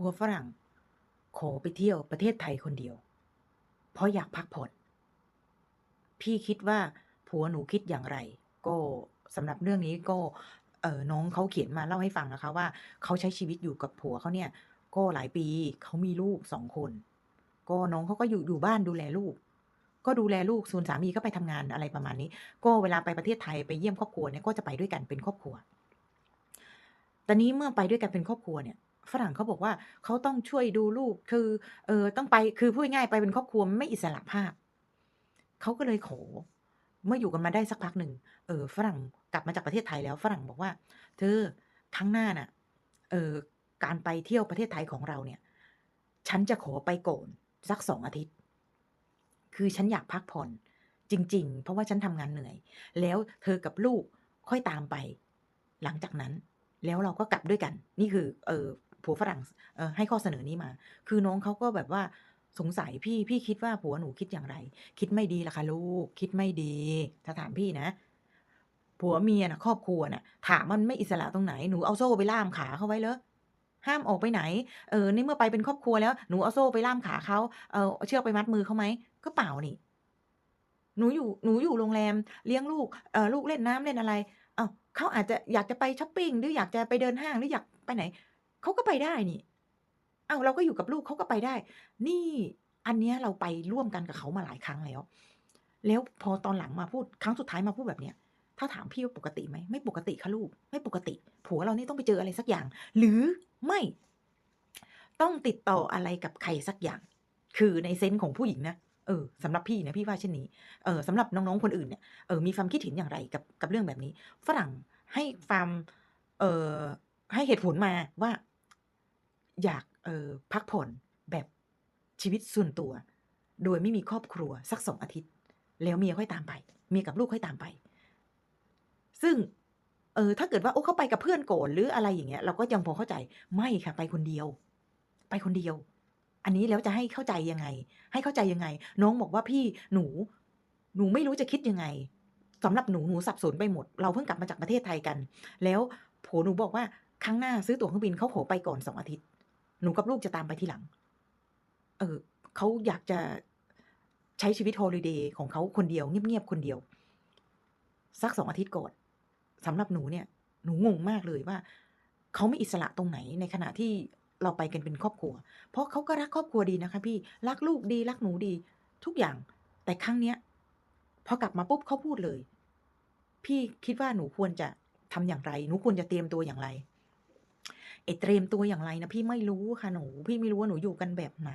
ผัวฝรั่ง ขอไปเที่ยวประเทศไทยคนเดียว เพราะอยากพักผ่อนพี่คิดว่าผัวหนูคิดอย่างไร ก็สำหรับเรื่องนี้ก็เออน้องเขาเขียนมาเล่าให้ฟังนะคะ ว่าเขาใช้ชีวิตอยู่กับผัวเขาเนี่ย ก็หลายปีเขามีลูก2คน ก็น้องเขาก็อยู่อยู่บ้านดูแลลูก ก็ดูแลลูกส่วนสามีก็ไปทำงานอะไรประมาณนี้ ก็เวลาไปประเทศไทยไปเยี่ยมครอบครัวเนี่ยก็จะไปด้วยกันเป็นครอบครัวแต่นี้เมื่อไปด้วยกันเป็นครอบครัวเนี่ย ฝรั่งเขาบอกว่าเขาต้องช่วยดูลูก คือ เออต้องไปคือพูดง่ายไปเป็นครอบครัวไม่อิสระภาพเขาก็เลยขอเมื่ออยู่กันมาได้สักพักหนึ่งเออ ฝรั่งกลับมาจากประเทศไทยแล้วฝรั่งบอกว่า"เธอครั้งหน้าน่ะ เออการไปเที่ยวประเทศไทยของเราเนี่ย ฉันจะขอไปโกนสัก2องอาทิตย์ คือฉันอยากพักผ่อน จริง ๆ เพราะว่าฉันทำงานเหนื่อย แล้วเธอกับลูกค่อยตามไป หลังจากนั้น แล้วเราก็กลับด้วยกัน"นี่คือ เออ ผัวฝรั่งให้ข้อเสนอนี้มา คือน้องเขาก็แบบว่าสงสัยพี่พี่คิดว่าผัวหนูคิดอย่างไร?คิดไม่ดีล่ะคะลูก คิดไม่ดี ถ้าถามพี่นะ ผัวเมียนะครอบครัวน่ะ ถามมันไม่อิสระตรงไหนหนูเอาโซ่ไปล่ามขาเขาไว้เหรอ?ห้ามออกไปไหน เออในเมื่อไปเป็นครอบครัวแล้ว หนูเอาโซ่ไปล่ามขาเขาเออเชือกไปมัดมือเขาไหม?ก็เปล่านี่ หนูอยู่ หนูอยู่โรงแรม เลี้ยงลูก เออลูกเล่นน้ำเล่นอะไรอ้าเขาอาจจะอยากจะไปช้อปปิ้งหรืออยากจะไปเดินห้างหรืออยากไปไหน เขาก็ไปได้นี่อ้าวเราก็อยู่กับลูกเขาก็ไปได้ นี่อันเนี้ยเราไปร่วมกันกับเขามาหลายครั้งแล้ว แล้วพอตอนหลังมาพูดครั้งสุดท้ายมาพูดแบบเนี้ย ถ้าถามพี่ว่าปกติไหม?ไม่ปกติค่ะลูก ไม่ปกติ ผัวเรานี่ต้องไปเจออะไรสักอย่าง หรือไม่ต้องติดต่ออะไรกับใครสักอย่าง คือในเซนส์ของผู้หญิงนะ เออสำหรับพี่นะพี่ว่าเช่นนี้ เออสำหรับน้องๆคนอื่นเนี่ย เออมีความคิดเห็นอย่างไรกับกับเรื่องแบบนี้?ฝรั่งให้ความ เอ่อให้เหตุผลมาว่า อยากเออพักผ่อนแบบชีวิตส่วนตัว โดยไม่มีครอบครัวสัก2องอาทิตย์ แล้วเมียค่อยตามไป เมียกับลูกค่อยตามไป ซึ่งเออถ้าเกิดว่าโอ้เขาไปกับเพื่อนโก่อนหรืออะไรอย่างเงี้ยเราก็ยังพอเข้าใจไม่ค่ะไปคนเดียว ไปคนเดียว อันนี้แล้วจะให้เข้าใจยังไง?ให้เข้าใจยังไง?น้องบอกว่า"พี่หนู หนูไม่รู้จะคิดยังไงสำหรับหนูหนูสับสนไปหมด เราเพิ่งกลับมาจากประเทศไทยกัน แล้วผัวหนูบอกว่าครั้งหน้าซื้อตั๋วเครื่องบินเขาขอไปก่อน2อาทิตย์ หนูกับลูกจะตามไปทีหลัง"เออเขาอยากจะใช้ชีวิตฮอลิเดย์ของเขาคนเดียว เงียบๆคนเดียว สัก2องอาทิตย์ก่อนสำหรับหนูเนี่ย หนูงงมากเลยว่าเขาไม่อิสระตรงไหนในขณะที่เราไปกันเป็นครอบครัว เพราะเขาก็รักครอบครัวดีนะคะพี่รักลูกดีรักหนูดี ทุกอย่าง แต่ครั้งเนี้ยพอกลับมาปุ๊บเขาพูดเลย พี่คิดว่าหนูควรจะทำอย่างไร?หนูควรจะเตรียมตัวอย่างไร? ไอ้เตรียมตัวอย่างไรนะพี่ไม่รู้ค่ะหนู พี่ไม่รู้ว่าหนูอยู่กันแบบไหน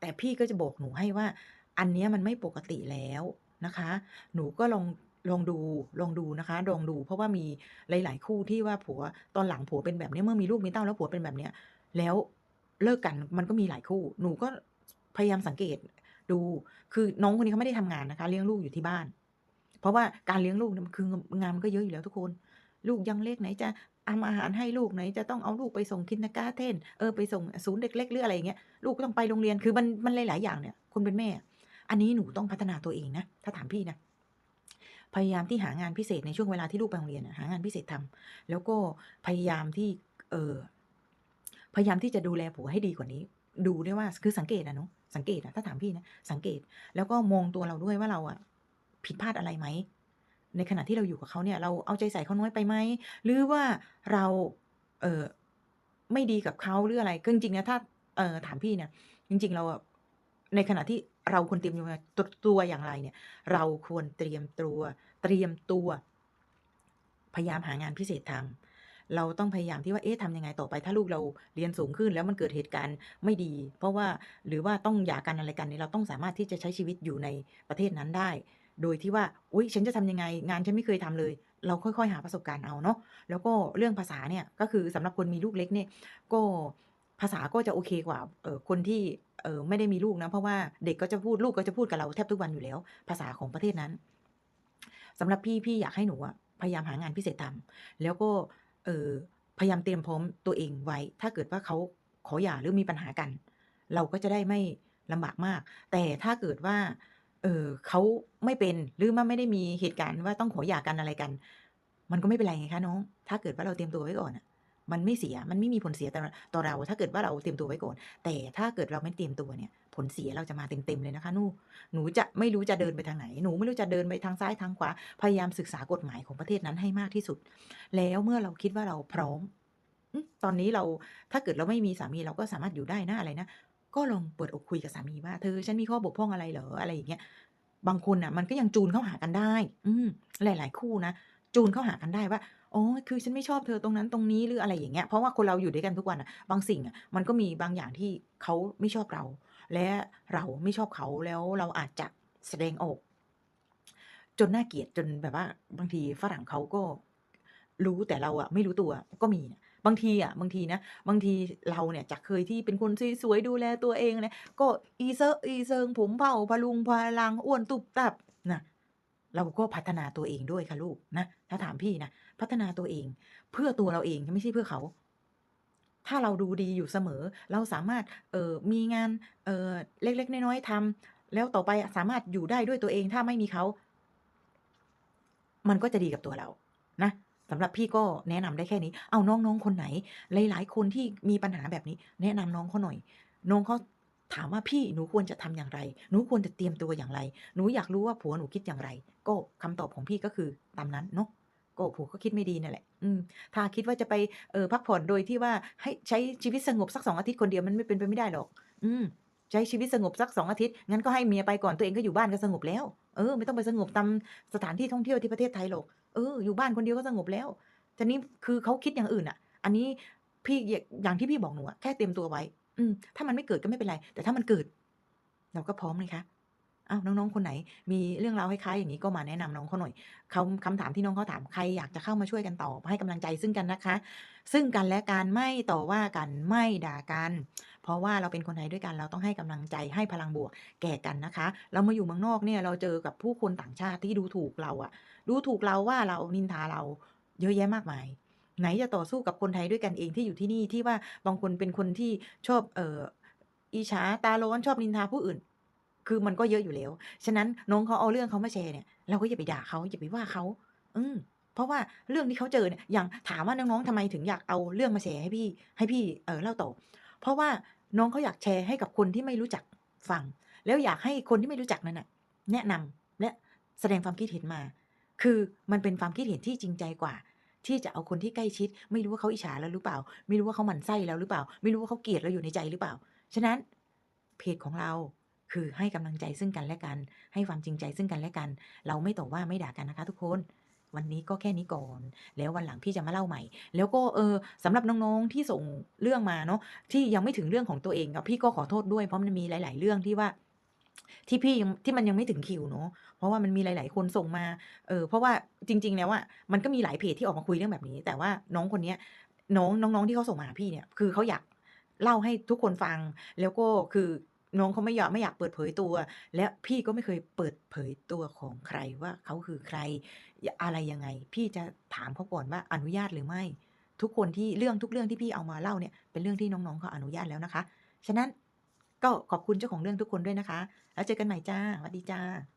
แต่พี่ก็จะบอกหนูให้ว่า อันนี้มันไม่ปกติแล้วนะคะ หนูก็ลองลองดูลองดูนะคะลองดู เพราะว่ามีหลาย ๆ คู่ที่ว่าผัวตอนหลังผัวเป็นแบบนี้เมื่อมีลูกมีเต้าแล้วผัวเป็นแบบเนี้ยแล้วเลิกกันมันก็มีหลายคู่ หนูก็พยายามสังเกตดูคือน้องคนนี้เขาไม่ได้ทำงานนะคะ เลี้ยงลูกอยู่ที่บ้าน เพราะว่าการเลี้ยงลูกเนี่ยมันคืองานมันก็เยอะอยู่แล้วทุกคน ลูกยังเล็กไหนจะ ทำอาหารให้ลูกไหนจะต้องเอาลูกไปส่ง Kindergarten เออไปส่งศูนย์เด็กเล็กหรืออะไรอย่างเงี้ยลูกก็ต้องไปโรงเรียนคือมันมันหลายๆอย่างเนี่ยคนเป็นแม่ อันนี้หนูต้องพัฒนาตัวเองนะถ้าถามพี่นะพยายามที่หางานพิเศษในช่วงเวลาที่ลูกไปโรงเรียนหางานพิเศษทำแล้วก็พยายามที่ เออพยายามที่จะดูแลผัวให้ดีกว่านี้ ดูด้วยว่าคือสังเกตอะเนาะสังเกตอะถ้าถามพี่นะสังเกต แล้วก็มองตัวเราด้วยว่าเราอะผิดพลาดอะไรไหม? ในขณะที่เราอยู่กับเขาเนี่ย เราเอาใจใส่เขาน้อยไปไหม?หรือว่าเรา เออไม่ดีกับเขาหรืออะไรคือจริงๆนะถ้าเออถามพี่เนี่ยจริง ๆ เราในขณะที่เราควรเตรียมตัวตตัวอย่างไรเนี่ย เราควรเตรียมตัวเตรียมตัว พยายามหางานพิเศษทำเราต้องพยายามที่ว่าเอ๊ะทำยังไงต่อไป?ถ้าลูกเราเรียนสูงขึ้นแล้วมันเกิดเหตุการณ์ไม่ดี เพราะว่าหรือว่าต้องหย่ากันอะไรกันเนี่ยเราต้องสามารถที่จะใช้ชีวิตอยู่ในประเทศนั้นได้ โดยที่ว่าอุ๊ยฉันจะทำยังไง?งานฉันไม่เคยทำเลย เราค่อยๆ หาประสบการณ์เอาเนาะแล้วก็เรื่องภาษาเนี่ยก็คือสำหรับคนมีลูกเล็กเนี่ยก็ภาษาก็จะโอเคกว่าเออคนที่เออไม่ได้มีลูกนะเพราะว่าเด็กก็จะพูดลูกก็จะพูดกับเราแทบทุกวันอยู่แล้ว ภาษาของประเทศนั้นสำหรับพี่พี่อยากให้หนูอะพยายามหางานพิเศษทำแล้วก็เออพยายามเตรียมพร้อมตัวเองไว้ ถ้าเกิดว่าเขาขอหย่าหรือมีปัญหากัน เราก็จะได้ไม่ลำบากมาก แต่ถ้าเกิดว่า เออเขาไม่เป็นหรือว่าไม่ได้มีเหตุการณ์ว่าต้องขอหย่ากันอะไรกัน มันก็ไม่เป็นไรไงคะน้อง ถ้าเกิดว่าเราเตรียมตัวไว้ก่อนอะมันไม่เสีย มันไม่มีผลเสียต่อต่อเรา ถ้าเกิดว่าเราเตรียมตัวไว้ก่อน แต่ถ้าเกิดเราไม่เตรียมตัวเนี่ย ผลเสียเราจะมาเต็มๆเลยนะคะนู่หนูจะไม่รู้จะเดินไปทางไหน หนูไม่รู้จะเดินไปทางซ้ายทางขวา พยายามศึกษากฎหมายของประเทศนั้นให้มากที่สุด แล้วเมื่อเราคิดว่าเราพร้อมอืมตอนนี้เรา ถ้าเกิดเราไม่มีสามีเราก็สามารถอยู่ได้นะอะไรนะ ก็ลองเปิดอกคุยกับสามีว่า"เธอฉันมีข้อบกพร่องอะไรเหรอ?"อะไรอย่างเงี้ยบางคนน่ะ มันก็ยังจูนเข้าหากันได้ อืมหลาย ๆ คู่นะจูนเข้าหากันได้ว่า"อ๋อคือฉันไม่ชอบเธอตรงนั้นตรงนี้"หรืออะไรอย่างเงี้ยเพราะว่าคนเราอยู่ด้วยกันทุกวันน่ะ บางสิ่งอะมันก็มีบางอย่างที่เขาไม่ชอบเรา และเราไม่ชอบเขาแล้วเราอาจจะแสดงออก จนน่าเกลียดจนแบบว่า บางทีฝรั่งเขาก็รู้แต่เราอะไม่รู้ตัวก็มีนะ บางทีอะบางทีนะบางทีเราเนี่ยจากเคยที่เป็นคนสวยๆดูแลตัวเองนะก็อีเซอะอีเซิงผมเผาพะรุงพะรังอ้วนตุบตับนะเราก็พัฒนาตัวเองด้วยค่ะลูกนะถ้าถามพี่นะพัฒนาตัวเอง เพื่อตัวเราเองไม่ใช่เพื่อเขา ถ้าเราดูดีอยู่เสมอ เราสามารถเออมีงานเออเล็กๆน้อยๆทำแล้วต่อไปสามารถอยู่ได้ด้วยตัวเองถ้าไม่มีเขา มันก็จะดีกับตัวเรานะ สำหรับพี่ก็แนะนำได้แค่นี้ เอาน้องๆคนไหน หลาย ๆ คนที่มีปัญหาแบบนี้ แนะนำน้องเขาหน่อย น้องเขาถามว่า"พี่หนูควรจะทำอย่างไร หนูควรจะเตรียมตัวอย่างไร หนูอยากรู้ว่าผัวหนูคิดอย่างไร"ก็คำตอบของพี่ก็คือตามนั้นเนาะก็ผัวก็คิดไม่ดีนั่นแหละ อืม ถ้าคิดว่าจะไปเออพักผ่อนโดยที่ว่าให้ใช้ชีวิตสงบสัก2องอาทิตย์คนเดียวมันไม่เป็นไปไม่ได้หรอก อืมใช้ชีวิตสงบสัก2องอาทิตย์ งั้นก็ให้เมียไปก่อนตัวเองก็อยู่บ้านก็สงบแล้ว เออ ไม่ต้องไปสงบตามสถานที่ท่องเที่ยวที่ประเทศไทยหรอก ออ อยู่บ้านคนเดียวก็สงบแล้วทีนี้คือเขาคิดอย่างอื่นน่ะ อันนี้พี่อย่างที่พี่บอกหนูอะแค่เตรียมตัวไว้ อืม ถ้ามันไม่เกิดก็ไม่เป็นไร แต่ถ้ามันเกิด เราก็พร้อมเลยคะ อ้าวน้องๆคนไหน มีเรื่องราวคล้ายๆอย่างงี้ก็มาแนะนำน้องเขาหน่อยคำคำถามที่น้องเขาถามใครอยากจะเข้ามาช่วยกันตอบให้กำลังใจซึ่งกันนะคะ ซึ่งกันและกันไม่ต่อว่ากันไม่ด่ากัน เพราะว่าเราเป็นคนไทยด้วยกันเราต้องให้กำลังใจให้พลังบวกแก่กันนะคะ เรามาอยู่เมืองนอกเนี่ยเราเจอกับผู้คนต่างชาติที่ดูถูกเราอะดูถูกเราว่าเรานินทาเราเยอะแยะมากมายไหนจะต่อสู้กับคนไทยด้วยกันเองที่อยู่ที่นี่ที่ว่าบางคนเป็นคนที่ชอบเอออิจฉาตาร้อนชอบนินทาผู้อื่น คือมันก็เยอะอยู่แล้ว ฉะนั้นน้องเขาเอาเรื่องเขามาแชร์เนี่ย เราก็อย่าไปด่าเขาอย่าไปว่าเขาอืมเพราะว่าเรื่องที่เขาเจอเนี่ยอย่างถามว่าน้องๆทำไมถึงอยากเอาเรื่องมาแชร์ให้พี่ ให้พี่เออเล่าต่อ เพราะว่าน้องเขาอยากแชร์ให้กับคนที่ไม่รู้จักฟัง แล้วอยากให้คนที่ไม่รู้จักนั้นน่ะ แนะนำและแสดงความคิดเห็นมา คือมันเป็นความคิดเห็นที่จริงใจกว่า ที่จะเอาคนที่ใกล้ชิด ไม่รู้ว่าเขาอิจฉาเราหรือเปล่า ไม่รู้ว่าเขาหมั่นไส้เราหรือเปล่า ไม่รู้ว่าเขาเกลียดเราอยู่ในใจหรือเปล่า ฉะนั้นเพจของเรา คือให้กำลังใจซึ่งกันและกัน ให้ความจริงใจซึ่งกันและกัน เราไม่ต่อว่าไม่ด่ากันนะคะทุกคนวันนี้ก็แค่นี้ก่อน แล้ววันหลังพี่จะมาเล่าใหม่ แล้วก็เออสำหรับน้องๆที่ส่งเรื่องมาเนาะที่ยังไม่ถึงเรื่องของตัวเองอะพี่ก็ขอโทษด้วยเพราะมันมีหลาย ๆ เรื่องที่ว่าที่พี่ยังที่มันยังไม่ถึงคิวเนาะเพราะว่ามันมีหลาย ๆ คนส่งมาเออเพราะว่าจริง ๆ แล้วอะมันก็มีหลายเพจที่ออกมาคุยเรื่องแบบนี้ แต่ว่าน้องคนเนี้ยน้องน้องๆที่เขาส่งมาพี่เนี่ยคือเขาอยากเล่าให้ทุกคนฟังแล้วก็คือ น้องเขาไม่อยากไม่อยากเปิดเผยตัว และพี่ก็ไม่เคยเปิดเผยตัวของใครว่าเขาคือใครอะไรยังไง พี่จะถามเขาก่อนว่าอนุญาตหรือไม่ ทุกคนที่เรื่องทุกเรื่องที่พี่เอามาเล่าเนี่ยเป็นเรื่องที่น้องๆเขาอนุญาตแล้วนะคะ ฉะนั้นก็ขอบคุณเจ้าของเรื่องทุกคนด้วยนะคะ แล้วเจอกันใหม่จ้าสวัสดีจ้า